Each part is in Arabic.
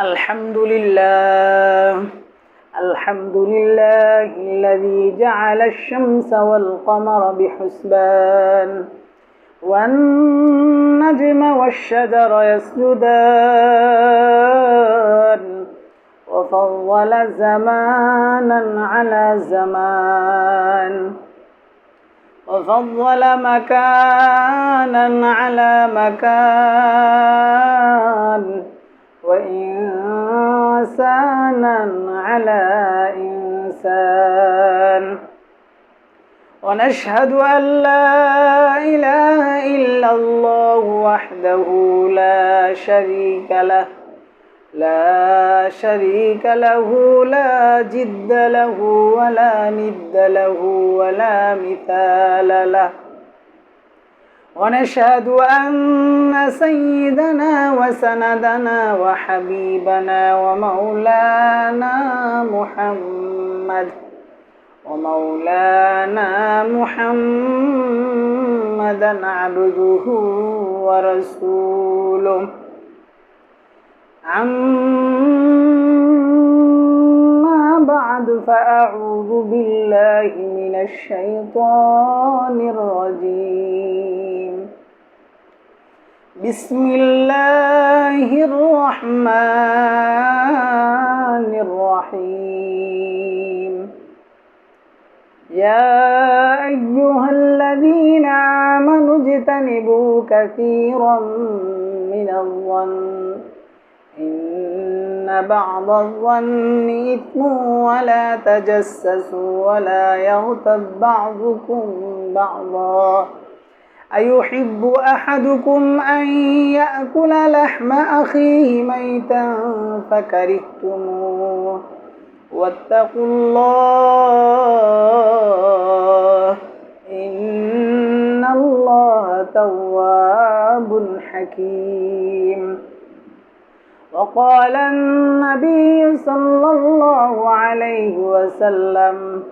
الحمد لله الحمد لله الذي جعل الشمس والقمر بحسبان. والنجم والشجر يسجدان. وفضل زمانا على زمان. وفضل مكانا على مكان. إنسانا على إنسان ونشهد أن لا إله إلا الله وحده لا شريك له لا شريك له لا جد له ولا ند له ولا مثال له ونشهد أن سيدنا وسندنا وحبيبنا ومولانا محمد ومولانا محمدا عبده ورسوله. عما بعد فأعوذ بالله من الشيطان الرجيم. بسم الله الرحمن الرحيم. يا أيها الذين آمنوا اجتنبوا كثيرا من الظن إن بعض الظن إثم ولا تجسسوا ولا يغتب بعضكم بعضا. أيحب أحدكم أن يأكل لحم أخيه ميتا فكرهتموه. واتقوا الله إن الله تواب حكيم. وقال النبي صلى الله عليه وسلم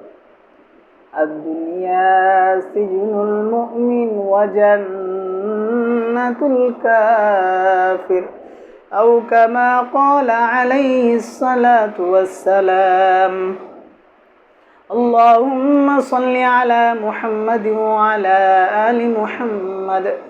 الدنيا سجن المؤمن وجنة الكافر أو كما قال عليه الصلاة والسلام. اللهم صل على محمد وعلى آل محمد.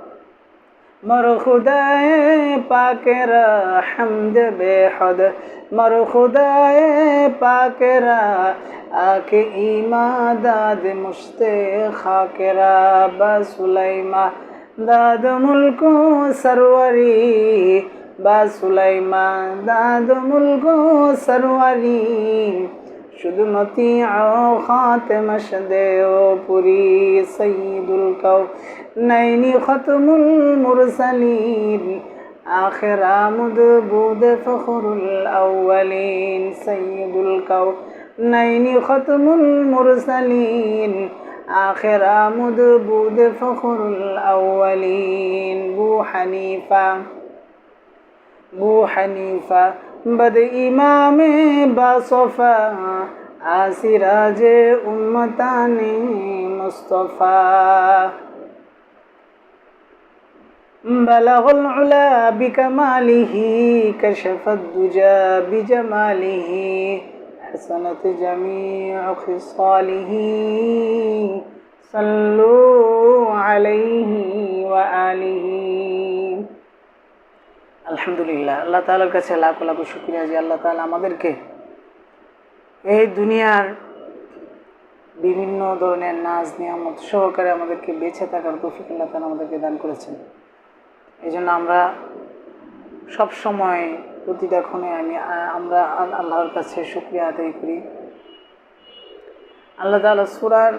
মর খুদায় পাকেরা হামদ বেহদ। মর খুদায় পাকেরা আকে ইমা দাদ মুস্তে খাকেরা বা সুলাইমা। দাদ মুলকু সরওয়ারি বা সুলাইমা। দাদ মুলকু সরওয়ারি داد ملک سروری শুধু নতি খাতেম দেও পুরি সঈদুল কৌ নৈনি খতমুল মুরসালিন آخر آمد بود فخر الأولين سيد الكونين ختم المرسلين آخر آمد بود فخر الأولين بو حنيفة بو حنيفة بد امام باصفا آسراج امتان مصطفى بلغ العلا بكماله كشف الدجى بجماله حسنت جميع خصاله صلوا عليه وآله আলহামদুলিল্লাহ, আল্লাহ তালার কাছে লাখ লাখ শুক্রিয়া যে আল্লাহ তালা আমাদেরকে এই দুনিয়ার বিভিন্ন ধরনের নাচ নিয়ামত সহকারে আমাদেরকে বেঁচে থাকার তৌফিক আল্লাহ তালা আমাদেরকে দান করেছেন। এই জন্য আমরা সব সময় প্রতিটা ক্ষণে আমি আমরা আল্লাহর কাছে শুক্রিয়া আদায় করি। আল্লাহ তালা সুরার